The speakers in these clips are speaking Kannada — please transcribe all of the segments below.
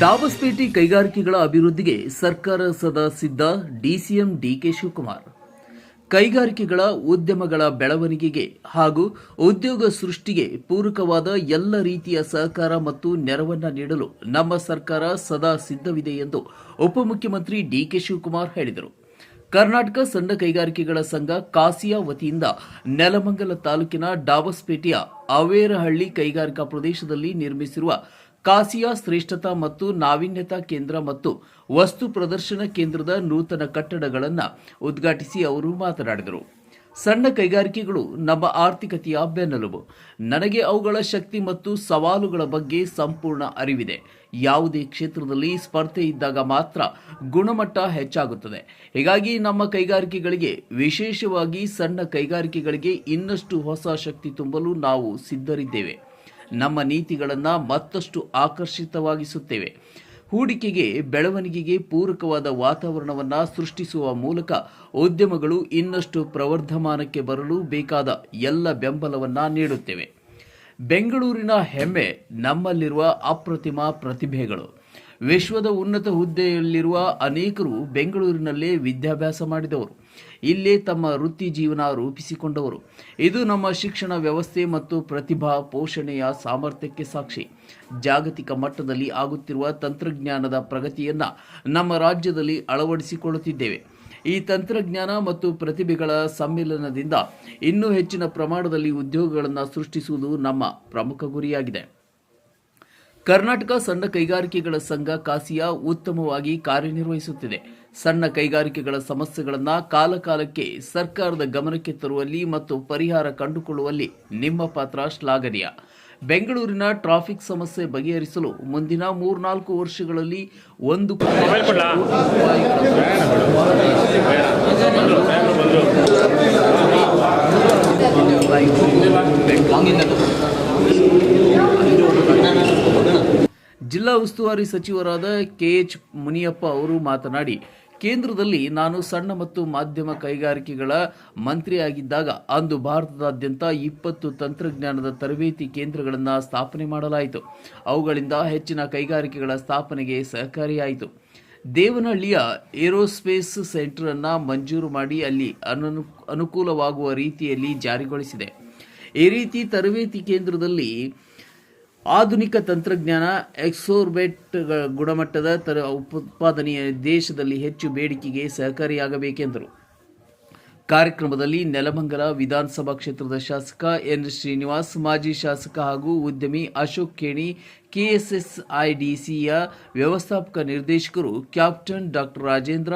ದಾಬಸ್ಪೇಟೆ ಕೈಗಾರಿಕೆಗಳ ಅಭಿವೃದ್ಧಿಗೆ ಸರ್ಕಾರ ಸದಾ ಸಿದ್ಧ, ಡಿಸಿಎಂ ಡಿಕೆ ಶಿವಕುಮಾರ್. ಕೈಗಾರಿಕೆಗಳ ಉದ್ಯಮಗಳ ಬೆಳವಣಿಗೆಗೆ ಹಾಗೂ ಉದ್ಯೋಗ ಸೃಷ್ಟಿಗೆ ಪೂರಕವಾದ ಎಲ್ಲ ರೀತಿಯ ಸಹಕಾರ ಮತ್ತು ನೆರವನ್ನು ನೀಡಲು ನಮ್ಮ ಸರ್ಕಾರ ಸದಾ ಸಿದ್ಧವಿದೆ ಎಂದು ಉಪಮುಖ್ಯಮಂತ್ರಿ ಡಿಕೆ ಶಿವಕುಮಾರ್ ಹೇಳಿದರು. ಕರ್ನಾಟಕ ಸಣ್ಣ ಕೈಗಾರಿಕೆಗಳ ಸಂಘ ಕಾಸಿಯಾ ವತಿಯಿಂದ ನೆಲಮಂಗಲ ತಾಲೂಕಿನ ಡಾಬಸ್ಪೇಟೆಯ ಅವೇರಹಳ್ಳಿ ಕೈಗಾರಿಕಾ ಪ್ರದೇಶದಲ್ಲಿ ನಿರ್ಮಿಸಿರುವ ಕಾಸಿಯಾ ಶ್ರೇಷ್ಠತಾ ಮತ್ತು ನಾವೀನ್ಯತಾ ಕೇಂದ್ರ ಮತ್ತು ವಸ್ತು ಪ್ರದರ್ಶನ ಕೇಂದ್ರದ ನೂತನ ಕಟ್ಟಡಗಳನ್ನು ಉದ್ಘಾಟಿಸಿ ಅವರು ಮಾತನಾಡಿದರು. ಸಣ್ಣ ಕೈಗಾರಿಕೆಗಳು ನಮ್ಮ ಆರ್ಥಿಕತೆಯ ಬೆನ್ನೆಲುಬು. ನನಗೆ ಅವುಗಳ ಶಕ್ತಿ ಮತ್ತು ಸವಾಲುಗಳ ಬಗ್ಗೆ ಸಂಪೂರ್ಣ ಅರಿವಿದೆ. ಯಾವುದೇ ಕ್ಷೇತ್ರದಲ್ಲಿ ಸ್ಪರ್ಧೆ ಇದ್ದಾಗ ಮಾತ್ರ ಗುಣಮಟ್ಟ ಹೆಚ್ಚಾಗುತ್ತದೆ. ಹೀಗಾಗಿ ನಮ್ಮ ಕೈಗಾರಿಕೆಗಳಿಗೆ, ವಿಶೇಷವಾಗಿ ಸಣ್ಣ ಕೈಗಾರಿಕೆಗಳಿಗೆ ಇನ್ನಷ್ಟು ಹೊಸ ಶಕ್ತಿ ತುಂಬಲು ನಾವು ಸಿದ್ಧರಿದ್ದೇವೆ. ನಮ್ಮ ನೀತಿಗಳನ್ನು ಮತ್ತಷ್ಟು ಆಕರ್ಷಿತವಾಗಿಸುತ್ತೇವೆ. ಹೂಡಿಕೆಗೆ, ಬೆಳವಣಿಗೆಗೆ ಪೂರಕವಾದ ವಾತಾವರಣವನ್ನು ಸೃಷ್ಟಿಸುವ ಮೂಲಕ ಉದ್ಯಮಗಳು ಇನ್ನಷ್ಟು ಪ್ರವರ್ಧಮಾನಕ್ಕೆ ಬರಲು ಬೇಕಾದ ಎಲ್ಲ ಬೆಂಬಲವನ್ನು ನೀಡುತ್ತೇವೆ. ಬೆಂಗಳೂರಿನ ಹೆಮ್ಮೆ ನಮ್ಮಲ್ಲಿರುವ ಅಪ್ರತಿಮ ಪ್ರತಿಭೆಗಳು. ವಿಶ್ವದ ಉನ್ನತ ಹುದ್ದೆಯಲ್ಲಿರುವ ಅನೇಕರು ಬೆಂಗಳೂರಿನಲ್ಲೇ ವಿದ್ಯಾಭ್ಯಾಸ ಮಾಡಿದವರು. ಇಲ್ಲೇ ತಮ್ಮ ವೃತ್ತಿ ಜೀವನ ರೂಪಿಸಿಕೊಂಡವರು. ಇದು ನಮ್ಮ ಶಿಕ್ಷಣ ವ್ಯವಸ್ಥೆ ಮತ್ತು ಪ್ರತಿಭಾ ಪೋಷಣೆಯ ಸಾಮರ್ಥ್ಯಕ್ಕೆ ಸಾಕ್ಷಿ. ಜಾಗತಿಕ ಮಟ್ಟದಲ್ಲಿ ಆಗುತ್ತಿರುವ ತಂತ್ರಜ್ಞಾನದ ಪ್ರಗತಿಯನ್ನು ನಮ್ಮ ರಾಜ್ಯದಲ್ಲಿ ಅಳವಡಿಸಿಕೊಳ್ಳುತ್ತಿದ್ದೇವೆ. ಈ ತಂತ್ರಜ್ಞಾನ ಮತ್ತು ಪ್ರತಿಭೆಗಳ ಸಮ್ಮಿಲನದಿಂದ ಇನ್ನೂ ಹೆಚ್ಚಿನ ಪ್ರಮಾಣದಲ್ಲಿ ಉದ್ಯೋಗಗಳನ್ನು ಸೃಷ್ಟಿಸುವುದು ನಮ್ಮ ಪ್ರಮುಖ ಗುರಿಯಾಗಿದೆ. ಕರ್ನಾಟಕ ಸಣ್ಣ ಕೈಗಾರಿಕೆಗಳ ಸಂಘ ಕಾಸಿಯಾ ಉತ್ತಮವಾಗಿ ಕಾರ್ಯನಿರ್ವಹಿಸುತ್ತಿದೆ. ಸಣ್ಣ ಕೈಗಾರಿಕೆಗಳ ಸಮಸ್ಯೆಗಳನ್ನು ಕಾಲಕಾಲಕ್ಕೆ ಸರ್ಕಾರದ ಗಮನಕ್ಕೆ ತರುವಲ್ಲಿ ಮತ್ತು ಪರಿಹಾರ ಕಂಡುಕೊಳ್ಳುವಲ್ಲಿ ನಿಮ್ಮ ಪಾತ್ರ ಶ್ಲಾಘನೀಯ. ಬೆಂಗಳೂರಿನ ಟ್ರಾಫಿಕ್ ಸಮಸ್ಯೆ ಬಗೆಹರಿಸಲು ಮುಂದಿನ ಮೂರ್ನಾಲ್ಕು ವರ್ಷಗಳಲ್ಲಿ ಒಂದು ಕೋಟಿ ಜಿಲ್ಲಾ ಉಸ್ತುವಾರಿ ಸಚಿವರಾದ ಕೆಎಚ್ ಮುನಿಯಪ್ಪ ಅವರು ಮಾತನಾಡಿ, ಕೇಂದ್ರದಲ್ಲಿ ನಾನು ಸಣ್ಣ ಮತ್ತು ಮಾಧ್ಯಮ ಕೈಗಾರಿಕೆಗಳ ಮಂತ್ರಿಯಾಗಿದ್ದಾಗ ಅಂದು ಭಾರತದಾದ್ಯಂತ ಇಪ್ಪತ್ತು ತಂತ್ರಜ್ಞಾನದ ತರಬೇತಿ ಕೇಂದ್ರಗಳನ್ನು ಸ್ಥಾಪನೆ ಮಾಡಲಾಯಿತು. ಅವುಗಳಿಂದ ಹೆಚ್ಚಿನ ಕೈಗಾರಿಕೆಗಳ ಸ್ಥಾಪನೆಗೆ ಸಹಕಾರಿಯಾಯಿತು. ದೇವನಹಳ್ಳಿಯ ಏರೋಸ್ಪೇಸ್ ಸೆಂಟರ್ ಅನ್ನ ಮಂಜೂರು ಮಾಡಿ ಅಲ್ಲಿ ಅನನು, ಅನುಕೂಲವಾಗುವ ರೀತಿಯಲ್ಲಿ ಜಾರಿಗೊಳಿಸಿದೆ. ಈ ರೀತಿ ತರಬೇತಿ ಕೇಂದ್ರದಲ್ಲಿ ಆಧುನಿಕ ತಂತ್ರಜ್ಞಾನ ಎಕ್ಸೋರ್ಬೆಟ್ ಗುಣಮಟ್ಟದ ತರ ಉತ್ಪಾದನೆಯ ದೇಶದಲ್ಲಿ ಹೆಚ್ಚು ಬೇಡಿಕೆಗೆ ಸಹಕಾರಿಯಾಗಬೇಕೆಂದರು. ಕಾರ್ಯಕ್ರಮದಲ್ಲಿ ನೆಲಮಂಗಲ ವಿಧಾನಸಭಾ ಕ್ಷೇತ್ರದ ಶಾಸಕ ಎನ್ ಶ್ರೀನಿವಾಸ್, ಮಾಜಿ ಶಾಸಕ ಹಾಗೂ ಉದ್ಯಮಿ ಅಶೋಕ್ ಖೇಣಿ ಕೆಎಸ್ಎಸ್ಐಡಿಸಿಯ ವ್ಯವಸ್ಥಾಪಕ ನಿರ್ದೇಶಕರು ಕ್ಯಾಪ್ಟನ್ ಡಾಕ್ಟರ್ ರಾಜೇಂದ್ರ,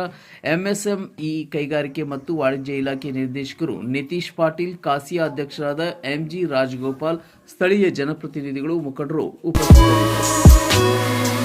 ಎಂಎಸ್ಎಂಇ ಕೈಗಾರಿಕೆ ಮತ್ತು ವಾಣಿಜ್ಯ ಇಲಾಖೆ ನಿರ್ದೇಶಕರು ನಿತೀಶ್ ಪಾಟೀಲ್ ಕಾಸಿಯಾ ಅಧ್ಯಕ್ಷರಾದ ಎಂಜಿ ರಾಜಗೋಪಾಲ್, ಸ್ಥಳೀಯ ಜನಪ್ರತಿನಿಧಿಗಳು ಮುಖಂಡರು ಉಪಸ್ಥಿತರಿದ್ದರು.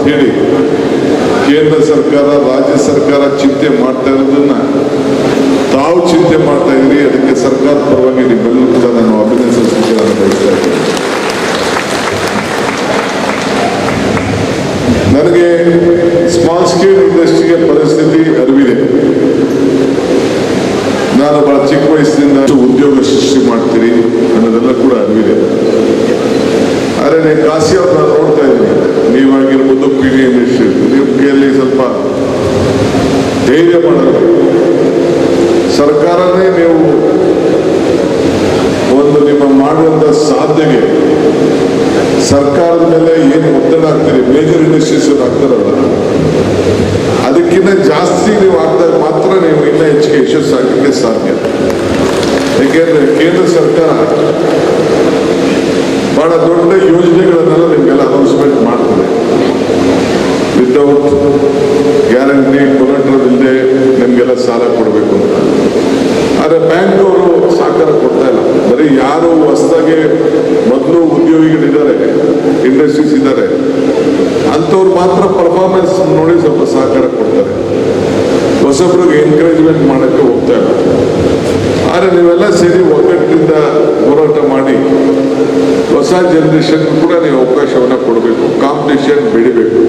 ಅಂಥೇಳಿ ಕೇಂದ್ರ ಸರ್ಕಾರ, ರಾಜ್ಯ ಸರ್ಕಾರ ಚಿಂತೆ ಮಾಡ್ತಾ ಇರೋದನ್ನ ತಾವು ಚಿಂತೆ ಮಾಡ್ತಾ ಇದ್ರಿ, ಅದಕ್ಕೆ ಸರ್ಕಾರ ಪರವಾಗಿ ನಿಮ್ಮೆಲ್ಲರೂ ಕೂಡ ನಾನು ಅಭಿನಂದಿಸಲಿಕ್ಕೆ ನಾನು ಬಯಸ್ತಾ ಇದ್ದೀನಿ. ನನಗೆ ಇಂಡಸ್ಟ್ರಿಗೆ ಪರಿಸ್ಥಿತಿ ಅರಿವಿದೆ. ನಾನು ಬಹಳ ಚಿಕ್ಕ ವಯಸ್ಸಿನಿಂದ ಉದ್ಯೋಗ ಸೃಷ್ಟಿ ಮಾಡ್ತೀರಿ ಅನ್ನೋದೆಲ್ಲ ಕೂಡ ಅರಿವಿದೆ. ಆದರೆ ನೀವು ಕಾಶಿ ಅವ್ರನ್ನ ನೋಡ್ತಾ ಇದ್ದೀನಿ ನೀವಾಗಿರ್ಬೋದು ಪಿ ಡಿ ಮಿನಿಸ್ಟ್ರಿ ನೀವು ಕೈಯಲ್ಲಿ ಸ್ವಲ್ಪ ಧೈರ್ಯ ಮಾಡಬೇಕು. ಸರ್ಕಾರನೇ ನೀವು ಒಂದು ನಿಮ್ಮ ಮಾಡುವಂತ ಸಾಧನೆಗೆ ಸರ್ಕಾರದ ಮೇಲೆ ಏನು ಒತ್ತಡ ಆಗ್ತೀರಿ ಮೇಜರ್ ಇಂಡಸ್ಟ್ರೀಸ್ ಆಗ್ತಾರಲ್ಲ ಅದಕ್ಕಿಂತ ಜಾಸ್ತಿ ನೀವು ಆಗ್ದಾಗ ಮಾತ್ರ ನೀವು ಇನ್ನೂ ಹೆಚ್ಚಿಗೆ ಯಶಸ್ಸಾಗಲಿಕ್ಕೆ ಸಾಧ್ಯ. ಏಕೆಂದರೆ ಕೇಂದ್ರ ಸರ್ಕಾರ ಬಹಳ ದೊಡ್ಡ ಯೋಜನೆಗಳನ್ನೆಲ್ಲ ನಿಮಗೆಲ್ಲ ಅನೌನ್ಸ್ಮೆಂಟ್ ಮಾಡ್ತದೆ ವಿತೌಟ್ ಗ್ಯಾರಂಟಿ ಕೊಲೆಟ್ರದಿಲ್ಲದೆ ನಿಮಗೆಲ್ಲ ಸಾಲ ಕೊಡಬೇಕು ಅಂತ ಆದರೆ ಬ್ಯಾಂಕ್ ಅವರು ಸಹಕಾರ ಕೊಡ್ತಾ ಇಲ್ಲ ಬರೀ ಯಾರು ಹೊಸದಾಗಿ ಮೊದಲು ಉದ್ಯೋಗಿಗಳಿದ್ದಾರೆ ಇಂಡಸ್ಟ್ರೀಸ್ ಇದ್ದಾರೆ ಅಂಥವ್ರು ಮಾತ್ರ ಪರ್ಫಾರ್ಮೆನ್ಸ್ ನೋಡಿ ಸ್ವಲ್ಪ ಸಹಕಾರ ಕೊಡ್ತಾರೆ. ಹೊಸಬ್ರಿಗೆ ಎನ್ಕರೇಜ್ಮೆಂಟ್ ಮಾಡೋಕ್ಕೆ ಹೋಗ್ತಾ ಇಲ್ಲ. ಆದರೆ ನೀವೆಲ್ಲ ಸೇರಿ ಒಗ್ಗಟ್ಟಿಂದ ಹೋರಾಟ ಮಾಡಿ, ಹೊಸ ಜನರೇಷನ್ ಕೂಡ ನೀವು ಅವಕಾಶವನ್ನು ಕೊಡಬೇಕು. ಕಾಂಪಿಟೇಷನ್ ಬೆಳಿಬೇಕು.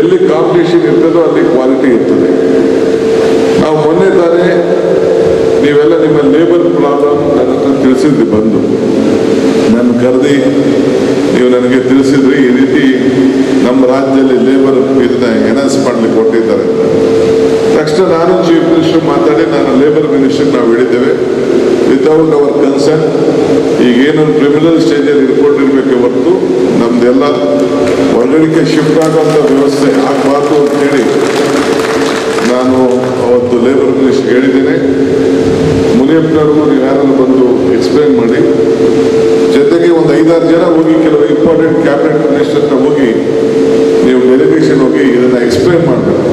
ಎಲ್ಲಿ ಕಾಂಪಿಟೇಷನ್ ಇರ್ತದೋ ಅಲ್ಲಿ ಕ್ವಾಲಿಟಿ ಇರ್ತದೆ. ನಾವು ಮೊನ್ನೆ ತಾನೇ ನೀವೆಲ್ಲ ನಿಮ್ಮ ಲೇಬರ್ ಪ್ರಾಬ್ಲಮ್ ನನ್ನ ಹತ್ರ ತಿಳಿಸಿದ್ರಿ ಬಂದು. ನನ್ನ ಕರೆದಿ, ನೀವು ನನಗೆ ತಿಳಿಸಿದ್ರಿ ಈ ರೀತಿ ನಮ್ಮ ರಾಜ್ಯದಲ್ಲಿ ಲೇಬರ್ ಇದನ್ನ ಎನೌನ್ಸ್ ಮಾಡಲಿಕ್ಕೆ ಕೊಟ್ಟಿದ್ದಾರೆ. ತಕ್ಷಣ ನಾನು ಚೀಫ್ ಮಿನಿಸ್ಟರ್ ಮಾತಾಡಿ ನಾನು ಲೇಬರ್ ಮಿನಿಸ್ಟರ್ ನಾವು ಹೇಳಿದ್ದೇವೆ. ವಿತೌಟ್ ಅವರ್ ಕನ್ಸರ್ನ್ ಈಗ ಏನೊಂದು ಕ್ರಿಮಿನಲ್ ಸ್ಟೇಜಲ್ಲಿ ಇಟ್ಕೊಂಡಿರ್ಬೇಕೆ ಹೊರತು ನಮ್ದೆಲ್ಲ ಹೊರಗಡಿಕೆ ಶಿಫ್ಟ್ ಆಗುವಂಥ ವ್ಯವಸ್ಥೆ ಆಗಬಾರ್ದು ಅಂತ ಹೇಳಿ ನಾನು ಅವತ್ತು ಲೇಬರ್ ಮಿನಿಸ್ಟರ್ ಹೇಳಿದ್ದೇನೆ. ಮುನಿಯಪ್ಪನವ್ರಿಗೂ ನೀವು ಯಾರನ್ನು ಬಂದು ಎಕ್ಸ್ಪ್ಲೈನ್ ಮಾಡಿ. ಒಂದು ಐದಾರು ಜನ ಹೋಗಿ ಕೆಲವು ಇಂಪಾರ್ಟೆಂಟ್ ಕ್ಯಾಬಿನೆಟ್ ಮಿನಿಸ್ಟರ್ ಹತ್ರ ಹೋಗಿ ನೀವು ಡೆಲಿಗೇಷನ್ ಹೋಗಿ ಇದನ್ನ ಎಕ್ಸ್ಪ್ಲೈನ್ ಮಾಡಬೇಕು.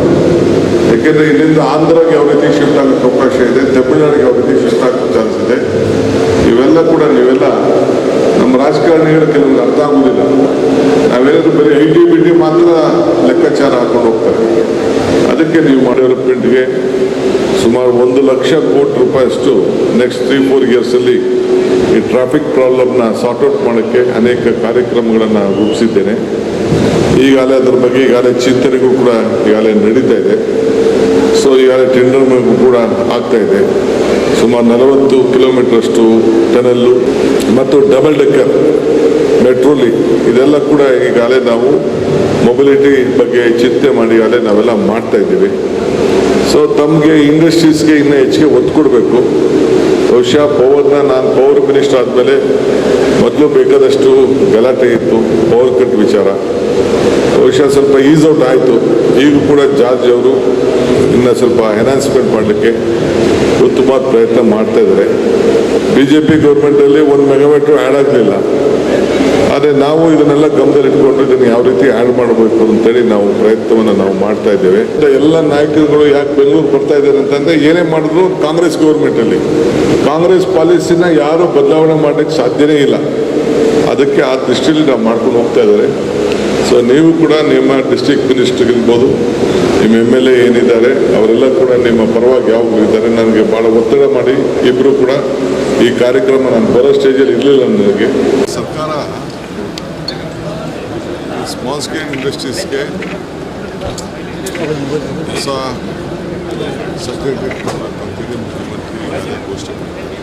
ಯಾಕೆಂದರೆ ಇಲ್ಲಿಂದ ಆಂಧ್ರಗೆ ಯಾವ ರೀತಿ ಶಿಫ್ಟ್ ಆಗೋಕ್ಕೆ ಅವಕಾಶ ಇದೆ, ತಮಿಳುನಾಡಿಗೆ ಯಾವ ರೀತಿ ಶಿಫ್ಟ್ ಆಗೋ ಚಾನ್ಸ್ ಇದೆ. ಇವೆಲ್ಲ ಕೂಡ ನೀವೆಲ್ಲ ನಮ್ಮ ರಾಜಕಾರಣಿಗಳು ಕೆಲವೊಂದು ಅರ್ಥ ಆಗೋದಿಲ್ಲ. ನಾವೇನಾದ್ರು ಬರೀ ಐ ಟಿ ಬಿ ಮಾತ್ರ ಲೆಕ್ಕಾಚಾರ ಹಾಕೊಂಡು ಹೋಗ್ತಾರೆ. ಅದಕ್ಕೆ ನೀವು ಡೆವಲಪ್ಮೆಂಟ್ಗೆ ಸುಮಾರು ಒಂದು ಲಕ್ಷ ಕೋಟಿ ರೂಪಾಯಿಯಷ್ಟು ನೆಕ್ಸ್ಟ್ ತ್ರೀ ಫೋರ್ ಇಯರ್ಸಲ್ಲಿ ಈ ಟ್ರಾಫಿಕ್ ಪ್ರಾಬ್ಲಮ್ನ ಸಾರ್ಟ್ಔಟ್ ಮಾಡೋಕ್ಕೆ ಅನೇಕ ಕಾರ್ಯಕ್ರಮಗಳನ್ನು ರೂಪಿಸಿದ್ದೇನೆ. ಈಗಾಗಲೇ ಅದರ ಬಗ್ಗೆ ಈಗಾಗಲೇ ಚಿಂತನೆಗೂ ಕೂಡ ಈಗಾಗಲೇ ನಡೀತಾ ಇದೆ. ಸೊ ಈಗಾಗಲೇ ಟೆಂಡರ್ ಕೂಡ ಆಗ್ತಾ ಇದೆ. ಸುಮಾರು ನಲವತ್ತು ಕಿಲೋಮೀಟರ್ ಅಷ್ಟು ಟನಲ್ಲು ಮತ್ತು ಡಬಲ್ ಡೆಕ್ಕರ್ ಮೆಟ್ರೋಲಿ ಇದೆಲ್ಲ ಕೂಡ ಈಗಾಗಲೇ ನಾವು ಮೊಬಿಲಿಟಿ ಬಗ್ಗೆ ಚಿಂತೆ ಮಾಡಿ ಈಗಾಗಲೇ ನಾವೆಲ್ಲ ಮಾಡ್ತಾ ಇದ್ದೀವಿ. ಸೊ ತಮಗೆ ಇಂಡಸ್ಟ್ರೀಸ್ಗೆ ಇನ್ನೂ ಹೆಚ್ಚಿಗೆ ಒತ್ತು ಕೊಡಬೇಕು. ಬಹುಶಃ ಪವರ್ನ ನಾನು ಪವರ್ ಮಿನಿಸ್ಟರ್ ಆದಮೇಲೆ ಮೊದಲು ಬೇಕಾದಷ್ಟು ಗಲಾಟೆ ಇತ್ತು, ಪವರ್ ಕಟ್ ವಿಚಾರ. ಬಹುಶಃ ಸ್ವಲ್ಪ ಈಸ್ ಔಟ್ ಆಯಿತು. ಈಗ ಕೂಡ ಜಾರ್ಜ್ ಅವರು ಇನ್ನು ಸ್ವಲ್ಪ ಎನ್ಹಾನ್ಸ್ಮೆಂಟ್ ಮಾಡಲಿಕ್ಕೆ ಉತ್ತಮ ಪ್ರಯತ್ನ ಮಾಡ್ತಾ ಇದ್ದಾರೆ. ಬಿ ಜೆ ಪಿ ಗೌರ್ಮೆಂಟಲ್ಲಿ ಒಂದು ಮೆಗಾಮೀಟ್ರ್ ಆ್ಯಡ್ ಆಗಲಿಲ್ಲ. ಆದರೆ ನಾವು ಇದನ್ನೆಲ್ಲ ಗಮನದಲ್ಲಿ ಇಟ್ಕೊಂಡು ಇದನ್ನು ಯಾವ ರೀತಿ ಆ್ಯಡ್ ಮಾಡಬೇಕು ಅಂತೇಳಿ ನಾವು ಪ್ರಯತ್ನವನ್ನು ನಾವು ಮಾಡ್ತಾ ಇದ್ದೇವೆ. ಎಲ್ಲ ನಾಯಕರುಗಳು ಯಾಕೆ ಬೆಂಗಳೂರು ಬರ್ತಾ ಇದ್ದಾರೆ ಅಂತಂದ್ರೆ ಏನೇ ಮಾಡಿದ್ರು ಕಾಂಗ್ರೆಸ್ ಗೌರ್ಮೆಂಟಲ್ಲಿ ಕಾಂಗ್ರೆಸ್ ಪಾಲಿಸಿನ ಯಾರು ಬದಲಾವಣೆ ಮಾಡಲಿಕ್ಕೆ ಸಾಧ್ಯನೇ ಇಲ್ಲ. ಅದಕ್ಕೆ ಆ ದೃಷ್ಟಿಯಲ್ಲಿ ನಾವು ಮಾಡ್ಕೊಂಡು ಹೋಗ್ತಾ ಇದ್ದಾರೆ. ಸೊ ನೀವು ಕೂಡ ನಿಮ್ಮ ಡಿಸ್ಟ್ರಿಕ್ಟ್ ಮಿನಿಸ್ಟರ್ ಇರ್ಬೋದು, ನಿಮ್ಮ ಎಂ ಎಲ್ ಎ ಏನಿದ್ದಾರೆ, ಅವರೆಲ್ಲ ಕೂಡ ನಿಮ್ಮ ಪರವಾಗಿ ಯಾವಾಗ ಇದ್ದಾರೆ. ನನಗೆ ಭಾಳ ಒತ್ತಡ ಮಾಡಿ ಇಬ್ಬರು ಕೂಡ ಈ ಕಾರ್ಯಕ್ರಮ ನಾನು ಬರೋ ಸ್ಟೇಜಲ್ಲಿ ಇರಲಿಲ್ಲ ನನಗೆ. ಸರ್ಕಾರ ಸ್ಮಾಲ್ ಸ್ಕೇಲ್ ಇಂಡಸ್ಟ್ರೀಸ್ಗೆ ಹೊಸ ಸರ್ಟಿಫಿಕೇಟ್ ಕೊಡಬೇಕಂತೇಳಿ ಮುಖ್ಯಮಂತ್ರಿ ಘೋಷಣೆ ಮಾಡಿದ್ದಾರೆ.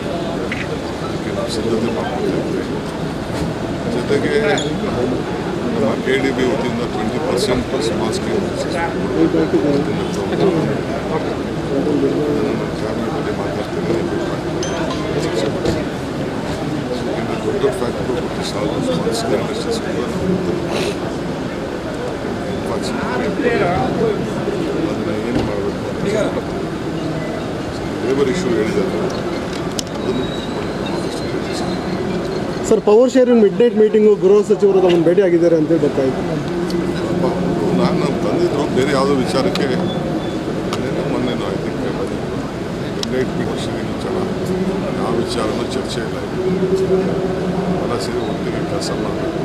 ಅದಕ್ಕೆ ನಾವು ಸಿದ್ಧತೆ ಮಾಡ್ಕೊಂಡಿದ್ದೇವೆ ಜೊತೆಗೆ ನಮ್ಮ ಕೆ ಡಿ ಬಿ ವತಿಯಿಂದ twenty percent small scale industries ಕ್ಯಾಬಿನೆಟಲ್ಲಿ ಮಾತಾಡ್ತೀನಿ ಫ್ಯಾಕ್ಟ್ರಿ ಮತ್ತು ಸಾಲು ಸ್ಮಾಲ್ ಸ್ಕೇಲ್ ಇಂಡಸ್ಟ್ರೀಸ್ ಕೂಡ ಅದನ್ನು ಏನು ಮಾಡಬೇಕು ಅಂತ labour issue sir, power sharing midnight meeting ಗೃಹ ಸಚಿವರು ತಮ್ಮ ಭೇಟಿ ಆಗಿದ್ದಾರೆ ಅಂತೇಳಿ ಗೊತ್ತಾಯಿತು ನಾನು ನಮ್ಮ ತಂದಿದ್ರು ಬೇರೆ ಯಾವುದೋ ವಿಚಾರಕ್ಕೆ, ಮೊನ್ನೆ ಐ ಥಿಂಕ್ ಮಿಡ್ ನೈಟ್ ಯಾವ ವಿಚಾರನೂ ಚರ್ಚೆ ಇಲ್ಲ ಎಲ್ಲ ಸೇರಿ ಒಟ್ಟಿಗೆ ಕೆಲಸ ಮಾಡಬೇಕು.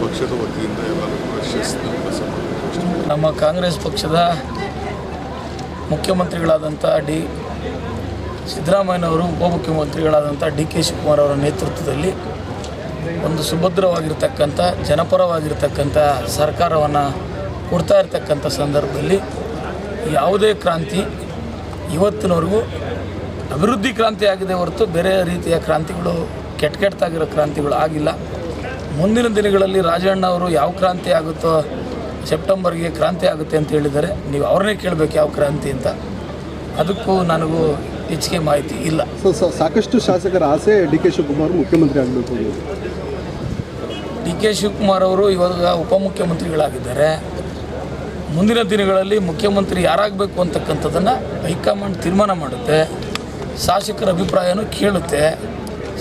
ಪಕ್ಷದ ವತಿಯಿಂದ ಎಲ್ಲರೂ ಶಿಸ್ತಿನ ಕೆಲಸ ಮಾಡಬೇಕು ನಮ್ಮ ಕಾಂಗ್ರೆಸ್ ಪಕ್ಷದ ಮುಖ್ಯಮಂತ್ರಿಗಳಾದಂಥ ಡಿ ಸಿದ್ದರಾಮಯ್ಯನವರು, ಉಪಮುಖ್ಯಮಂತ್ರಿಗಳಾದಂಥ ಡಿ ಕೆ ಶಿವಕುಮಾರ್ ಅವರ ನೇತೃತ್ವದಲ್ಲಿ ಒಂದು ಸುಭದ್ರವಾಗಿರ್ತಕ್ಕಂಥ, ಜನಪರವಾಗಿರ್ತಕ್ಕಂಥ ಸರ್ಕಾರವನ್ನು ಕೊಡ್ತಾ ಇರ್ತಕ್ಕಂಥ ಸಂದರ್ಭದಲ್ಲಿ ಯಾವುದೇ ಕ್ರಾಂತಿ ಇವತ್ತಿನವರೆಗೂ ಅಭಿವೃದ್ಧಿ ಕ್ರಾಂತಿ ಆಗಿದೆ ಹೊರತು ಬೇರೆ ರೀತಿಯ ಕ್ರಾಂತಿಗಳು ಕೆಟ್ಟ ಕೆಟ್ಟದಾಗಿರೋ ಕ್ರಾಂತಿಗಳು ಆಗಿಲ್ಲ. ಮುಂದಿನ ದಿನಗಳಲ್ಲಿ ರಾಜಣ್ಣ ಅವರು ಯಾವ ಕ್ರಾಂತಿ ಆಗುತ್ತೋ ಸೆಪ್ಟೆಂಬರ್ಗೆ ಕ್ರಾಂತಿ ಆಗುತ್ತೆ ಅಂತ ಹೇಳಿದ್ದಾರೆ. ನೀವು ಅವ್ರನ್ನೇ ಕೇಳಬೇಕು ಯಾವ ಕ್ರಾಂತಿ ಅಂತ. ಅದಕ್ಕೂ ನನಗೂ ಹೆಚ್ಚಿಗೆ ಮಾಹಿತಿ ಇಲ್ಲ. ಸೊ ಸೊ ಸಾಕಷ್ಟು ಶಾಸಕರ ಆಸೆ ಡಿ ಕೆ ಶಿವಕುಮಾರ್ ಮುಖ್ಯಮಂತ್ರಿ ಆಗಬೇಕು ಡಿ ಕೆ ಶಿವಕುಮಾರ್ ಅವರು ಇವಾಗ ಉಪಮುಖ್ಯಮಂತ್ರಿಗಳಾಗಿದ್ದಾರೆ. ಮುಂದಿನ ದಿನಗಳಲ್ಲಿ ಮುಖ್ಯಮಂತ್ರಿ ಯಾರಾಗಬೇಕು ಅಂತಕ್ಕಂಥದ್ದನ್ನು ಹೈಕಮಾಂಡ್ ತೀರ್ಮಾನ ಮಾಡುತ್ತೆ. ಶಾಸಕರ ಅಭಿಪ್ರಾಯನೂ ಕೇಳುತ್ತೆ.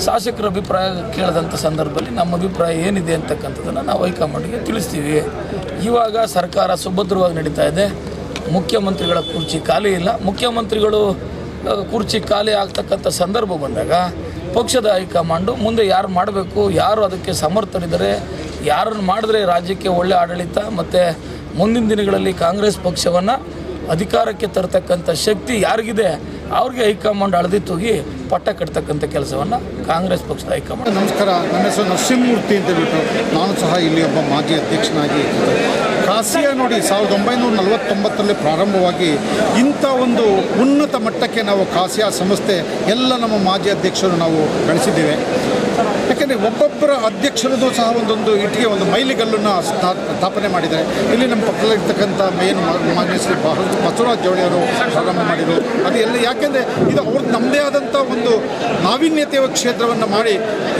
ಶಾಸಕರ ಅಭಿಪ್ರಾಯ ಕೇಳಿದಂಥ ಸಂದರ್ಭದಲ್ಲಿ ನಮ್ಮ ಅಭಿಪ್ರಾಯ ಏನಿದೆ ಅಂತಕ್ಕಂಥದ್ದನ್ನು ನಾವು ಹೈಕಮಾಂಡ್ಗೆ ತಿಳಿಸ್ತೀವಿ. ಇವಾಗ ಸರ್ಕಾರ ಸುಭದ್ರವಾಗಿ ನಡೀತಾ ಇದೆ. ಮುಖ್ಯಮಂತ್ರಿಗಳ ಕುರ್ಚಿ ಖಾಲಿ ಇಲ್ಲ. ಮುಖ್ಯಮಂತ್ರಿಗಳು ಕುರ್ಚಿ ಖಾಲಿ ಆಗ್ತಕ್ಕಂಥ ಸಂದರ್ಭ ಬಂದಾಗ ಪಕ್ಷದ ಹೈಕಮಾಂಡು ಮುಂದೆ ಯಾರು ಮಾಡಬೇಕು, ಯಾರು ಅದಕ್ಕೆ ಸಮರ್ಥರಿದ್ದಾರೆ, ಯಾರನ್ನು ಮಾಡಿದ್ರೆ ರಾಜ್ಯಕ್ಕೆ ಒಳ್ಳೆಯ ಆಡಳಿತ, ಮತ್ತು ಮುಂದಿನ ದಿನಗಳಲ್ಲಿ ಕಾಂಗ್ರೆಸ್ ಪಕ್ಷವನ್ನು ಅಧಿಕಾರಕ್ಕೆ ತರತಕ್ಕಂಥ ಶಕ್ತಿ ಯಾರಿಗಿದೆ? ಅವ್ರಿಗೆ ಹೈಕಮಾಂಡ್ ಅಳದಿ ತೂಗಿ ಪಟ್ಟ ಕಟ್ತಕ್ಕಂಥ ಕೆಲಸವನ್ನು ಕಾಂಗ್ರೆಸ್ ಪಕ್ಷದ ಹೈಕಮಾಂಡ್. ನಮಸ್ಕಾರ, ನನ್ನ ಹೆಸರು ನರಸಿಂಹಮೂರ್ತಿ ಅಂತ ಹೇಳ್ಬಿಟ್ಟು ನಾನು ಸಹ ಇಲ್ಲಿ ಒಬ್ಬ ಮಾಜಿ ಅಧ್ಯಕ್ಷನಾಗಿ ಕಾಸಿಯಾ ನೋಡಿ, ಸಾವಿರದ ಒಂಬೈನೂರ ನಲವತ್ತೊಂಬತ್ತರಲ್ಲಿ ಪ್ರಾರಂಭವಾಗಿ ಇಂಥ ಒಂದು ಉನ್ನತ ಮಟ್ಟಕ್ಕೆ ನಾವು ಕಾಸಿಯಾ ಸಂಸ್ಥೆ ಎಲ್ಲ ನಮ್ಮ ಮಾಜಿ ಅಧ್ಯಕ್ಷರು ನಾವು ಗಳಿಸಿದ್ದೇವೆ. ಯಾಕೆಂದರೆ ಒಬ್ಬೊಬ್ಬರ ಅಧ್ಯಕ್ಷರದ್ದು ಸಹ ಒಂದೊಂದು ಇಟ್ಟಿಗೆ ಒಂದು ಮೈಲಿಗಲ್ಲನ್ನು ಸ್ಥಾ- ಸ್ಥಾಪನೆ ಮಾಡಿದ್ದಾರೆ. ಇಲ್ಲಿ ನಮ್ಮ ಪಕ್ಕದಲ್ಲಿರ್ತಕ್ಕಂಥ ಮೇನ್ ಮಾನ್ಯ ಶ್ರೀ ಬಹ- ಬಸವರಾಜ್ ಅವರು ಪ್ರಾರಂಭ ಮಾಡಿದರು. ಅದು ಎಲ್ಲ ಯಾಕೆಂದರೆ ಇದು ಅವ್ರ ನಮ್ಮದೇ ಆದಂಥ ಒಂದು ನಾವೀನ್ಯತೆಯ ಕ್ಷೇತ್ರವನ್ನು ಮಾಡಿ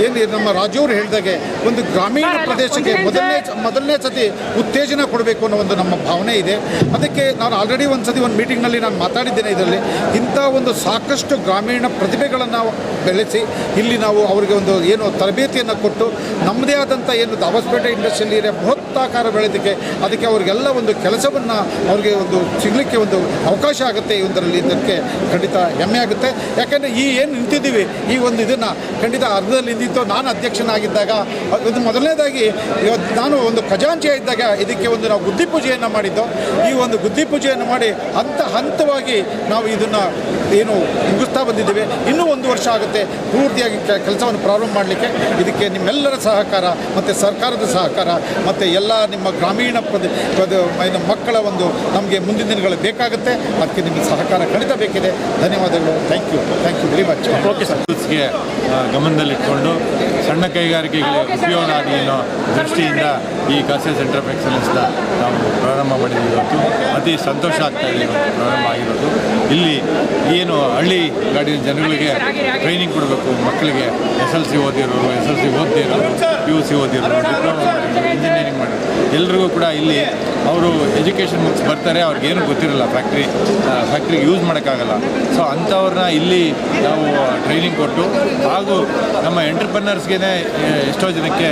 ಏನು ನಮ್ಮ ರಾಜವರು ಹೇಳಿದಾಗೆ ಒಂದು ಗ್ರಾಮೀಣ ಪ್ರದೇಶಕ್ಕೆ ಮೊದಲನೇ ಮೊದಲನೇ ಸತಿ ಉತ್ತೇಜನ ಕೊಡಬೇಕು ಅನ್ನೋ ಒಂದು ನಮ್ಮ ಭಾವನೆ ಇದೆ. ಅದಕ್ಕೆ ನಾನು ಆಲ್ರೆಡಿ ಒಂದು ಸತಿ ಒಂದು ಮೀಟಿಂಗ್ನಲ್ಲಿ ನಾನು ಮಾತಾಡಿದ್ದೇನೆ ಇದರಲ್ಲಿ. ಇಂಥ ಒಂದು ಸಾಕಷ್ಟು ಗ್ರಾಮೀಣ ಪ್ರತಿಭೆಗಳನ್ನು ಬೆಳೆಸಿ ಇಲ್ಲಿ ನಾವು ಅವರಿಗೆ ಒಂದು ಏನು ತರಬೇತಿಯನ್ನು ಕೊಟ್ಟು ನಮ್ಮದೇ ಆದಂಥ ಏನು ದಾಬಸ್ಪೇಟೆ ಇಂಡಸ್ಟ್ರಿಯಲ್ಲಿ ಬೃಹತ್ತಾಕಾರ ಬೆಳೆದಕ್ಕೆ ಅದಕ್ಕೆ ಅವರಿಗೆಲ್ಲ ಒಂದು ಕೆಲಸವನ್ನು ಅವ್ರಿಗೆ ಒಂದು ಸಿಗಲಿಕ್ಕೆ ಒಂದು ಅವಕಾಶ ಆಗುತ್ತೆ ಇದರಲ್ಲಿ ಇದಕ್ಕೆ ಖಂಡಿತ ಹೆಮ್ಮೆ ಆಗುತ್ತೆ. ಯಾಕೆಂದರೆ ಈ ಏನು ನಿಂತಿದ್ದೀವಿ, ಈ ಒಂದು ಇದನ್ನು ಖಂಡಿತ ಅರ್ಧದಲ್ಲಿ ನಿಂತಿತ್ತು. ನಾನು ಅಧ್ಯಕ್ಷನಾಗಿದ್ದಾಗ ಇದು ಮೊದಲನೇದಾಗಿ ಇವತ್ತು ನಾನು ಒಂದು ಖಜಾಂಚಿ ಇದ್ದಾಗ ಇದಕ್ಕೆ ಒಂದು ನಾವು ಗುದ್ದಿ ಪೂಜೆಯನ್ನು ಮಾಡಿದ್ದು. ಈ ಒಂದು ಗುದ್ದಿ ಪೂಜೆಯನ್ನು ಮಾಡಿ ಹಂತ ಹಂತವಾಗಿ ನಾವು ಇದನ್ನು ಏನು ಮುಗಿಸ್ತಾ ಬಂದಿದ್ದೇವೆ. ಇನ್ನೂ ಒಂದು ವರ್ಷ ಆಗುತ್ತೆ. ಪೂರ್ತಿಯಾಗಿ ಕೆಲಸವನ್ನು ಪ್ರಾರಂಭ ಮಾಡಲಿಕ್ಕೆ. ಇದಕ್ಕೆ ನಿಮ್ಮೆಲ್ಲರ ಸಹಕಾರ ಮತ್ತು ಸರ್ಕಾರದ ಸಹಕಾರ ಮತ್ತು ಎಲ್ಲ ನಿಮ್ಮ ಗ್ರಾಮೀಣ ಪ್ರದೇಶ ಮಕ್ಕಳ ಒಂದು ನಮಗೆ ಮುಂದಿನ ದಿನಗಳು ಬೇಕಾಗುತ್ತೆ. ಅದಕ್ಕೆ ನಿಮ್ಮ ಸಹಕಾರ ಖಂಡಿತ ಬೇಕಿದೆ. ಧನ್ಯವಾದಗಳು. Thank you thank you very much okay sir ಗಮನದಲ್ಲಿಟ್ಕೊಂಡು ಸಣ್ಣ ಕೈಗಾರಿಕೆಗಳಿಗೆ ಉಪಯೋಗ ಆಗಲಿ ಅನ್ನೋ ದೃಷ್ಟಿಯಿಂದ ಈ ಕಾಸೆ ಸೆಂಟರ್ ಆಫ್ ಎಕ್ಸಲೆನ್ಸ್ನ ನಾವು ಪ್ರಾರಂಭ ಮಾಡಿದ್ದೀವಿ ಇವತ್ತು ಅತಿ ಸಂತೋಷ ಆಗ್ತಾ ಇದೆ ಇವತ್ತು ಪ್ರಾರಂಭ ಆಗಿರೋದು. ಇಲ್ಲಿ ಏನು ಹಳ್ಳಿ ಗಾಡಿನ ಜನಗಳಿಗೆ ಟ್ರೈನಿಂಗ್ ಕೊಡಬೇಕು ಮಕ್ಕಳಿಗೆ ಎಸ್ ಎಲ್ ಸಿ ಓದಿರೋರು ಎಸ್ ಎಲ್ ಸಿ ಓದ್ತಿರೋರು ಪಿ ಯು ಸಿ ಓದಿರೋರು ಡಿಪ್ಲೊಮಾ ಎಲ್ರಿಗೂ ಕೂಡ ಇಲ್ಲಿ ಅವರು ಎಜುಕೇಷನ್ ಬುಕ್ಸ್ ಬರ್ತಾರೆ, ಅವ್ರಿಗೇನು ಗೊತ್ತಿರಲ್ಲ ಫ್ಯಾಕ್ಟ್ರಿ ಫ್ಯಾಕ್ಟ್ರಿಗೆ ಯೂಸ್ ಮಾಡೋಕ್ಕಾಗಲ್ಲ. ಸೊ ಅಂಥವ್ರನ್ನ ಇಲ್ಲಿ ನಾವು ಟ್ರೈನಿಂಗ್ ಕೊಟ್ಟು, ಹಾಗೂ ನಮ್ಮ ಎಂಟರ್ಪ್ರನರ್ಸ್ಗೆ ಎಷ್ಟೋ ಜನಕ್ಕೆ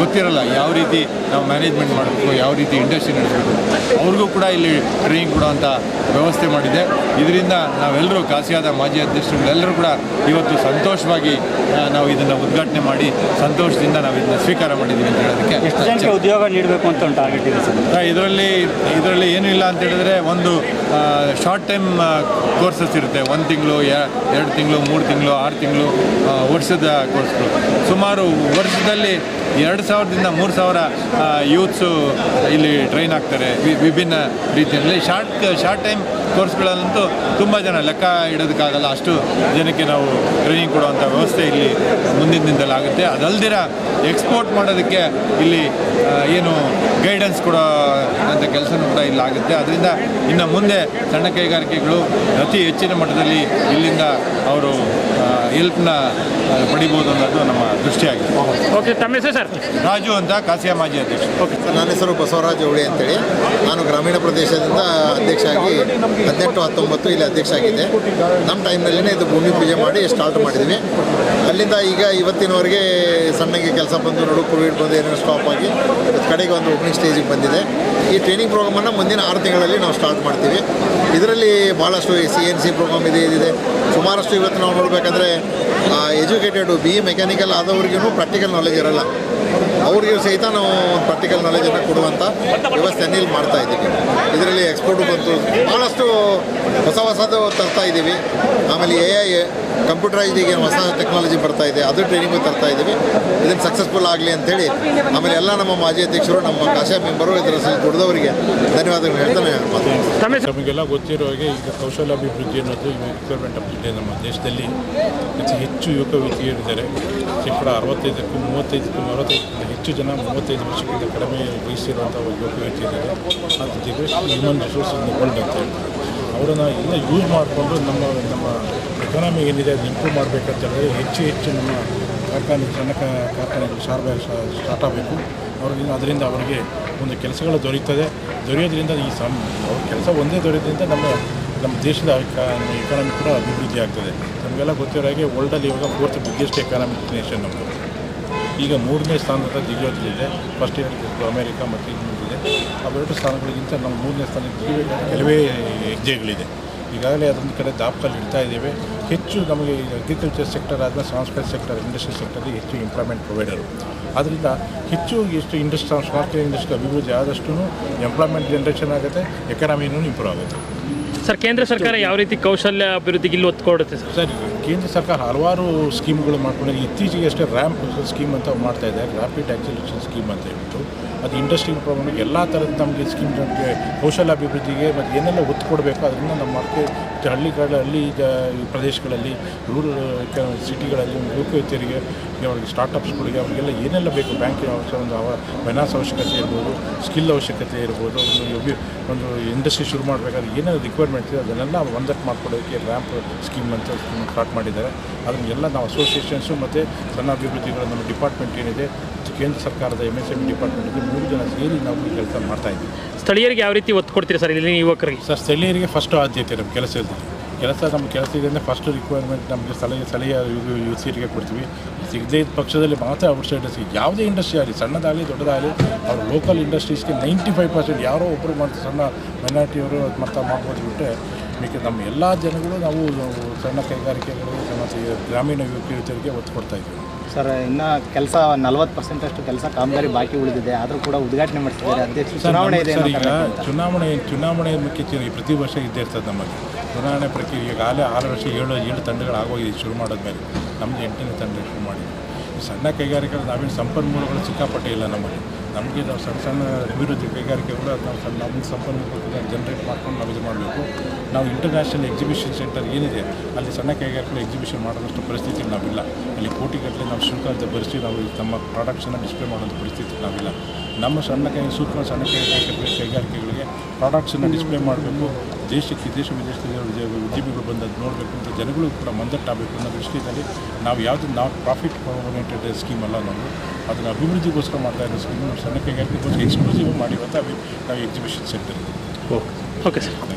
ಗೊತ್ತಿರಲ್ಲ ಯಾವ ರೀತಿ ನಾವು ಮ್ಯಾನೇಜ್ಮೆಂಟ್ ಮಾಡಬೇಕು, ಯಾವ ರೀತಿ ಇಂಡಸ್ಟ್ರಿ ನಡೆಸಬೇಕು. ಅವ್ರಿಗೂ ಕೂಡ ಇಲ್ಲಿ ಟ್ರೈನಿಂಗ್ ಕೊಡುವಂಥ ವ್ಯವಸ್ಥೆ ಮಾಡಿದೆ. ಇದರಿಂದ ನಾವೆಲ್ಲರೂ ಖಾಸಿಯಾದ ಮಾಜಿ ಅಧ್ಯಕ್ಷರುಗಳೆಲ್ಲರೂ ಕೂಡ ಇವತ್ತು ಸಂತೋಷವಾಗಿ ನಾವು ಇದನ್ನು ಉದ್ಘಾಟನೆ ಮಾಡಿ, ಸಂತೋಷದಿಂದ ನಾವು ಇದನ್ನು ಸ್ವೀಕಾರ ಮಾಡಿದ್ದೀವಿ ಅಂತ ಹೇಳೋದಕ್ಕೆ ಉದ್ಯೋಗ ನೀಡಬೇಕು ಅಂತ ಒಂದು ಟಾರ್ಗೆಟ್ ಇದೆ ಸರ್ ಇದರಲ್ಲಿ ಇದರಲ್ಲಿ ಏನೂ ಇಲ್ಲ ಅಂತ ಹೇಳಿದ್ರೆ ಒಂದು ಶಾರ್ಟ್ ಟೈಮ್ ಕೋರ್ಸಸ್ ಇರುತ್ತೆ. ಒಂದು ತಿಂಗಳು ಎರಡು ತಿಂಗಳು, ಮೂರು ತಿಂಗಳು, ಆರು ತಿಂಗಳು ವರ್ಷದ ಕೋರ್ಸ್ಗಳು ಸುಮಾರು ವರ್ಷದಲ್ಲಿ ಎರಡು ಸಾವಿರದಿಂದ ಮೂರು ಸಾವಿರ ಯೂತ್ಸು ಇಲ್ಲಿ ಟ್ರೈನ್ ಆಗ್ತಾರೆ. ವಿಭಿನ್ನ ರೀತಿಯಲ್ಲಿ. ಶಾರ್ಟ್ ಶಾರ್ಟ್ ಟೈಮ್ ಕೋರ್ಸ್ಗಳಲ್ಲಂತೂ ತುಂಬ ಜನ ಲೆಕ್ಕ ಇಡೋದಕ್ಕಾಗಲ್ಲ. ಅಷ್ಟು ಜನಕ್ಕೆ ನಾವು ಟ್ರೈನಿಂಗ್ ಕೊಡುವಂಥ ವ್ಯವಸ್ಥೆ ಇಲ್ಲಿ ಮುಂದಿನ ದಿನದಲ್ಲಿ ಆಗುತ್ತೆ. ಅದಲ್ದಿರ ಎಕ್ಸ್ಪೋರ್ಟ್ ಮಾಡೋದಕ್ಕೆ ಇಲ್ಲಿ ಏನು ಗೈಡೆನ್ಸ್ ಕೊಡೋ ಅಂಥ ಕೆಲಸನೂ ಕೂಡ ಇಲ್ಲಿ ಆಗುತ್ತೆ. ಅದರಿಂದ ಇನ್ನು ಮುಂದೆ ಸಣ್ಣ ಕೈಗಾರಿಕೆಗಳು ಅತಿ ಹೆಚ್ಚಿನ ಮಟ್ಟದಲ್ಲಿ ಇಲ್ಲಿಂದ ಅವರು ಹೆಲ್ಪ್ನ ಪಡಿಬೋದು ಅನ್ನೋದು ನಮ್ಮ ದೃಷ್ಟಿಯಾಗಿದೆ. ಓಕೆ ತಮ್ಮ ಹೆಸರು ಸರ್? ರಾಜು ಅಂತ ಕಾಸಿಯಾ ಮಾಜಿ ಅಧ್ಯಕ್ಷ ಓಕೆ. ನನ್ನ ಹೆಸರು ಬಸವರಾಜ್ ಹುಳಿ ಅಂತೇಳಿ. ನಾನು ಗ್ರಾಮೀಣ ಪ್ರದೇಶದಿಂದ ಅಧ್ಯಕ್ಷ ಆಗಿ ಹದಿನೆಂಟು, ಹತ್ತೊಂಬತ್ತು ಇಲ್ಲಿ ಅಧ್ಯಕ್ಷ ಆಗಿದೆ. ನಮ್ಮ ಟೈಮ್ನಲ್ಲೇ ಇದು ಭೂಮಿ ಪೂಜೆ ಮಾಡಿ ಸ್ಟಾರ್ಟ್ ಮಾಡಿದ್ವಿ. ಅಲ್ಲಿಂದ ಈಗ ಇವತ್ತಿನವರೆಗೆ ಸಣ್ಣಗೆ ಕೆಲಸ ಬಂದು ನೋಡು, ಕೋವಿಡ್ ಬಂದು ಏನೇನು ಸ್ಟಾಪ್ ಆಗಿ ಕಡೆಗೆ ಒಂದು ಓಪನಿಂಗ್ ಸ್ಟೇಜಿಗೆ ಬಂದಿದೆ. ಈ ಟ್ರೈನಿಂಗ್ ಪ್ರೋಗ್ರಾಮನ್ನು ಮುಂದಿನ ಆರು ತಿಂಗಳಲ್ಲಿ ನಾವು ಸ್ಟಾರ್ಟ್ ಮಾಡ್ತೀವಿ. ಇದರಲ್ಲಿ ಭಾಳಷ್ಟು ಸಿ ಎನ್ ಸಿ ಪ್ರೋಗ್ರಾಮ್ ಇದೆ, ಇದಿದೆ. ಸುಮಾರಷ್ಟು ಇವತ್ತು ನಾವು ನೋಡಬೇಕಂದ್ರೆ ಎಜುಕೇಟೆಡು ಬಿ ಮೆಕ್ಯಾನಿಕಲ್ ಆದವ್ರಿಗೂ ಪ್ರಾಕ್ಟಿಕಲ್ ನಾಲೆಜ್ ಇರಲ್ಲ. ಅವ್ರಿಗೂ ಸಹಿತ ನಾವು ಒಂದು ಪ್ರಾಕ್ಟಿಕಲ್ ನಾಲೆಜನ್ನು ಕೊಡುವಂಥ ವ್ಯವಸ್ಥೆಯನ್ನು ಇಲ್ಲಿ ಮಾಡ್ತಾ ಇದ್ದೀವಿ. ಇದರಲ್ಲಿ ಎಕ್ಸ್ಪೋರ್ಟು ಬಂತು ಭಾಳಷ್ಟು ಹೊಸ ಹೊಸದು ತರ್ತಾ ಇದ್ದೀವಿ. ಆಮೇಲೆ ಎ ಐ ಕಂಪ್ಯೂಟರೈಸ್ಡ್ ಈಗ ಹೊಸ ಟೆಕ್ನಾಲಜಿ ಬರ್ತಾ ಇದೆ. ಅದು ಟ್ರೈನಿಂಗು ತರ್ತಾ ಇದ್ದೀವಿ. ಇದನ್ನು ಸಕ್ಸಸ್ಫುಲ್ ಆಗಲಿ ಅಂಥೇಳಿ ಆಮೇಲೆ ಎಲ್ಲ ನಮ್ಮ ಮಾಜಿ ಅಧ್ಯಕ್ಷರು, ನಮ್ಮ ಕಾಶಾ ಮೆಂಬರು, ಇದರ ದುಡಿದವರಿಗೆ ಧನ್ಯವಾದಗಳು ಹೇಳ್ತಾನೆ ನಮಗೆಲ್ಲ ಗೊತ್ತಿರೋ ಹಾಗೆ ಈಗ ಕೌಶಲ್ಯಾಭಿವೃದ್ಧಿ ಅನ್ನೋದು ಇವಾಗ ರಿಕ್ವೈರ್ಮೆಂಟ್ ಆಗ್ತಿದೆ ನಮ್ಮ ದೇಶದಲ್ಲಿ ಅತಿ ಹೆಚ್ಚು ಯುವಕ ಯುವತಿಯರಿದ್ದಾರೆ ಶೇಕಡ ಅರವತ್ತೈದಕ್ಕೂ ಮೂವತ್ತೈದಕ್ಕೂ ನಲವತ್ತೈದಕ್ಕಿಂತ ಹೆಚ್ಚು ಜನ ಮೂವತ್ತೈದು ವರ್ಷಕ್ಕಿಂತ ಕಡಿಮೆ ವಯಸ್ಸಿರುವಂಥ ಯುವಕ ಯುವತಿ ಇದ್ದಾರೆ ಅದು ಜೊತೆ ಹ್ಯೂಮನ್ ರಿಸೋರ್ಸಸ್ ಗೋಲ್ಡ್ ಅಂತ ಅವರನ್ನು ಎಲ್ಲ ಯೂಸ್ ಮಾಡಿಕೊಂಡು ನಮ್ಮ ನಮ್ಮ ಎಕಾನಮಿ ಏನಿದೆ ಅದು ಇಂಪ್ರೂವ್ ಮಾಡಬೇಕಂತ ಹೇಳಿದ್ರೆ ಹೆಚ್ಚು ಹೆಚ್ಚು ನಮ್ಮ ಕಾರ್ಖಾನೆ, ಸಣ್ಣ ಕಾರ್ಖಾನೆಗಳು ಸಾರ್ವೆ ಸ್ಟಾರ್ಟ್ ಆಗಬೇಕು. ಅವರಿಂದ ಅದರಿಂದ ಅವರಿಗೆ ಒಂದು ಕೆಲಸಗಳು ದೊರೆಯುತ್ತದೆ ದೊರೆಯೋದ್ರಿಂದ ಈ ಸಮ್ ಅವ್ರ ಕೆಲಸ ಒಂದೇ ದೊರೆಯೋದ್ರಿಂದ ನಮ್ಮ ನಮ್ಮ ದೇಶದ ಎಕಾನಮಿ ಕೂಡ ಅಭಿವೃದ್ಧಿ ಆಗ್ತದೆ. ನಮಗೆಲ್ಲ ಗೊತ್ತಿರೋ ಹಾಗೆ ವರ್ಲ್ಡಲ್ಲಿ ಇವಾಗ ಫೋರ್ತ್ ಬಿಗ್ಗೆಸ್ಟ್ ಎಕಾನಮಿಕ್ ನೇಷನ್ ನಮ್ಮದು ಈಗ ಮೂರನೇ ಸ್ಥಾನದ ಇದೆ. ಫಸ್ಟ್ ಇಯರ್ ಅಮೇರಿಕ ಮತ್ತು ಇನ್ನೊಂದಿದೆ ಅವೆರಡು ಸ್ಥಾನಗಳಿಗಿಂತ ನಮ್ಮ ಮೂರನೇ ಸ್ಥಾನಕ್ಕೆ ಕೆಲವೇ ಹೆಜ್ಜೆಗಳಿದೆ. ಈಗಾಗಲೇ ಅದೊಂದು ಕಡೆ ದಾಪಲ್ಲಿ ಇಡ್ತಾ ಇದ್ದೇವೆ. ಹೆಚ್ಚು ನಮಗೆ ಅಗ್ರಿಕಲ್ಚರ್ ಸೆಕ್ಟರ್ ಆದ ಸಾಂಸ್ಕೃತಿಕ ಸೆಕ್ಟರ್ ಇಂಡಸ್ಟ್ರಿ ಸೆಕ್ಟರ್ಗೆ ಹೆಚ್ಚು ಎಂಪ್ಲಾಯ್ಮೆಂಟ್ ಪ್ರೊವೈಡರು ಆದ್ದರಿಂದ ಹೆಚ್ಚು ಎಷ್ಟು ಇಂಡಸ್ಟ್ರಿ ಸಾಂಸ್ಕೃತಿಕ ಇಂಡಸ್ಟ್ರಿ ಅಭಿವೃದ್ಧಿ ಆದಷ್ಟು ಎಂಪ್ಲಾಯ್ಮೆಂಟ್ ಜನ್ರೇಷನ್ ಆಗುತ್ತೆ ಎಕಾನಮಿನೂ ಇಂಪ್ರೂವ್ ಆಗುತ್ತೆ. ಸರ್ ಕೇಂದ್ರ ಸರ್ಕಾರ ಯಾವ ರೀತಿ ಕೌಶಲ್ಯ ಅಭಿವೃದ್ಧಿಗೆ ಇಲ್ಲಿ ಒತ್ತು ಕೊಡುತ್ತೆ ಸರ್? ಸರ್. ಕೇಂದ್ರ ಸರ್ಕಾರ ಹಲವಾರು ಸ್ಕೀಮ್ಗಳು ಮಾಡ್ಕೊಂಡಿದೆ ಇತ್ತೀಚೆಗೆ ಅಷ್ಟೇ ರ್ಯಾಂಪ್ ಸ್ಕೀಮ್ ಅಂತ ಮಾಡ್ತಾ ಇದೆ. ರ್ಯಾಪಿಡ್ ಆಕ್ಸಿಲೇಷನ್ ಸ್ಕೀಮ್ ಅಂತ ಹೇಳ್ಬಿಟ್ಟು. ಅದು ಇಂಡಸ್ಟ್ರಿ ಪ್ರಾಬ್ಲಮ್ ಎಲ್ಲ ಥರದ ನಮಗೆ ಸ್ಕೀಮ್ ನಮಗೆ ಕೌಶಲ್ಯ ಅಭಿವೃದ್ಧಿಗೆ ಮತ್ತು ಏನೆಲ್ಲ ಒತ್ತು ಕೊಡಬೇಕು ಅದರಿಂದ ನಮ್ಮ ಮಾರ್ಕೆಟ್ ಹಳ್ಳಿ ಜ, ಈ ಪ್ರದೇಶಗಳಲ್ಲಿ ರೂರಲ್ ಸಿಟಿಗಳಲ್ಲಿ ಯುವಕರಿಗೆ ಅವರಿಗೆ ಸ್ಟಾರ್ಟಪ್ಸ್ಗಳಿಗೆ ಅವರಿಗೆಲ್ಲ ಏನೆಲ್ಲ ಬೇಕು? ಬ್ಯಾಂಕಿನ ಅವಶ್ಯ, ಒಂದು ಅವ, ಫೈನಾನ್ಸ್ ಅವಶ್ಯಕತೆ ಇರ್ಬೋದು, ಸ್ಕಿಲ್ ಅವಶ್ಯಕತೆ ಇರ್ಬೋದು, ಒಂದು ಒಂದು ಇಂಡಸ್ಟ್ರಿ ಶುರು ಮಾಡಬೇಕಾದ್ರೆ ಏನೇನು ರಿಕ್ವೈರ್ಮೆಂಟ್ ಇದೆ, ಅದನ್ನೆಲ್ಲ ಒಂದಕ್ಕೆ ಮಾಡ್ಕೊಡೋದಕ್ಕೆ ರ್ಯಾಂಪ್ ಸ್ಕೀಮ್ ಅಂತ ಸ್ಟಾರ್ಟ್ ಮಾಡಿದ್ದಾರೆ. ಅದನ್ನೆಲ್ಲ ನಾವು ಅಸೋಸಿಯೇಷನ್ಸು ಮತ್ತು ಸಣ್ಣ ಅಭಿವೃದ್ಧಿಗಳ ನಮ್ಮ ಡಿಪಾರ್ಟ್ಮೆಂಟ್ ಏನಿದೆ, ಕೇಂದ್ರ ಸರ್ಕಾರದ ಎಂ ಎಸ್ ಎಂ ಡಿಪಾರ್ಟ್ಮೆಂಟ್ಗೆ ಮೂರು ಜನ ಸೇರಿ ನಾವು ಈ ಕೆಲಸ ಮಾಡ್ತಾ ಇದ್ದೀವಿ. ಸ್ಥಳೀಯರಿಗೆ ಯಾವ ರೀತಿ ಒತ್ತು ಕೊಡ್ತೀರಿ ಸರ್ ಇಲ್ಲಿ ಯುವಕರಿಗೆ? ಸರ್, ಸ್ಥಳೀಯರಿಗೆ ಫಸ್ಟ್ ಆದ್ಯತೆ ನಮ್ಮ ಕೆಲಸ ಇರ್ತದೆ ಕೆಲಸ ನಮ್ಮ ಕೆಲಸ ಇದೆ ಫಸ್ಟ್ ರಿಕ್ವೈರ್ಮೆಂಟ್ ನಮಗೆ ಸ್ಥಳೀಯ ಸ್ಥಳೀಯ ಸಿರಿಗೆ ಕೊಡ್ತೀವಿ. ಸಿಗದೇ ಇದ್ದ ಪಕ್ಷದಲ್ಲಿ ಮಾತ್ರ ಔಟ್ಸೈಡರ್ಸ್ಗೆ ಯಾವುದೇ ಇಂಡಸ್ಟ್ರಿ ಆಗಲಿ, ಸಣ್ಣದಾಗಲಿ, ದೊಡ್ಡದಾಗಲಿ, ಅವ್ರ ಲೋಕಲ್ ಇಂಡಸ್ಟ್ರೀಸ್ಗೆ ನೈಂಟಿ ಫೈವ್ ಪರ್ಸೆಂಟ್ ಯಾರೋ ಒಬ್ಬರು ಮಾಡ್ತಾರೆ ಸಣ್ಣ ಮೈನಾರಿಟಿಯವರು ಮತ್ತೆ ಮಾಡ್ಬೋದು ಬಿಟ್ಟರೆ ಮಿಕ್ಕ ನಮ್ಮ ಎಲ್ಲ ಜನಗಳು ನಾವು ಸಣ್ಣ ಕೈಗಾರಿಕೆಗಳು ಸಣ್ಣ ಗ್ರಾಮೀಣ ಯುವಕ ಯುವತಿಯರಿಗೆ ಒತ್ತು ಕೊಡ್ತಾ ಇದ್ದೀವಿ. ಸರ್ ಇನ್ನು ಕೆಲಸ ನಲ್ವತ್ತು ಪರ್ಸೆಂಟ್ ಅಷ್ಟು ಕೆಲಸ ಕಾಮಗಾರಿ ಬಾಕಿ ಉಳಿದಿದೆ. ಆದರೂ ಕೂಡ ಉದ್ಘಾಟನೆ ಮಾಡ್ತಿದ್ದಾರೆ. ಅಧ್ಯಕ್ಷ ಚುನಾವಣೆ ಇದೆ ಸರ್ ಈಗ ಅಂತ. ಚುನಾವಣೆ ಚುನಾವಣೆ ಮುಖ್ಯ ಪ್ರತಿ ವರ್ಷ ಇದ್ದೇ ಇರ್ತದೆ ನಮಗೆ. ಚುನಾವಣೆ ಪ್ರಕ್ರಿಯೆ ಈಗಾಗಲೇ ಆರು ವರ್ಷ ಏಳು ಏಳು ತಂಡಗಳು ಆಗೋಗಿದೆ ಶುರು ಮಾಡಿದ್ಮೇಲೆ. ನಮ್ಮದು ಎಂಟನೇ ತಂಡ ಶುರು ಮಾಡಿದ್ವಿ. ಸಣ್ಣ ಕೈಗಾರಿಕೆಗಳು ನಾವೇನು ಸಂಪನ್ಮೂಲಗಳು ಸಿಕ್ಕಾಪಟ್ಟೆ ಇಲ್ಲ ನಮಗೆ. ನಮಗೆ ನಾವು ಸಣ್ಣ ಸಣ್ಣ ಅಭಿವೃದ್ಧಿ ಕೈಗಾರಿಕೆಗಳು ಅದು ನಾವು ಸಣ್ಣ ನಮ್ಮ ಸಂಪನ್ಮೂಲ ಜನರೇಟ್ ಮಾಡ್ಕೊಂಡು ನಾವು ಇದು ಮಾಡಬೇಕು. ನಾವು ಇಂಟರ್ನ್ಯಾಷನಲ್ ಎಕ್ಸಿಬಿಷನ್ ಸೆಂಟರ್ ಏನಿದೆ, ಅಲ್ಲಿ ಸಣ್ಣ ಕೈಗಾರಿಕೆಗಳು ಎಕ್ಸಿಬಿಷನ್ ಮಾಡೋದಷ್ಟು ಪರಿಸ್ಥಿತಿ ನಾವಿಲ್ಲ. ಅಲ್ಲಿ ಕೋಟಿಗಟ್ಟಲೆ ನಾವು ಶುಲ್ಕ ಅಂತ ಭರಿಸಿ ನಾವು ತಮ್ಮ ಪ್ರಾಡಕ್ಟ್ಸನ್ನು ಡಿಸ್ಪ್ಲೇ ಮಾಡೋಂಥ ಪರಿಸ್ಥಿತಿ ನಾವಿಲ್ಲ. ನಮ್ಮ ಸಣ್ಣ ಕೈ, ಸೂಕ್ಷ್ಮ ಸಣ್ಣ ಕೈಗಾರಿಕೆ ಕೈಗಾರಿಕೆಗಳಿಗೆ ಪ್ರಾಡಕ್ಟ್ಸನ್ನು ಡಿಸ್ಪ್ಲೇ ಮಾಡಬೇಕು. ದೇಶಕ್ಕೆ ದೇಶ ವಿದೇಶದಲ್ಲಿ ಉದ್ಯ- ಉದ್ಯಮಿಗಳು ಬಂದು ಅದು ನೋಡಬೇಕು. ಅಂತ ಜನಗಳು ಕೂಡ ಮಂದಟ್ಟಾಗಬೇಕು ಅನ್ನೋ ದೃಷ್ಟಿಯಲ್ಲಿ ನಾವು ಯಾವುದು ನಾವು ಪ್ರಾಫಿಟ್ ಓರಿಯೆಂಟೆಡ್ ಸ್ಕೀಮ್ ಅಲ್ಲ ನಾವು. ಅದನ್ನು ಅಭಿವೃದ್ಧಿಗೋಸ್ಕರ ಮಾಡ್ತಾ ಇರೋ ಸ್ಕೀಮ್ ಸಣ್ಣ ಕೈಗಾರಿಕೆಗೋಸ್ಕರ ಎಕ್ಸ್ಕ್ಲೂಸಿವ್ ಅಂತ ನಾವು exhibition centre okay okay sir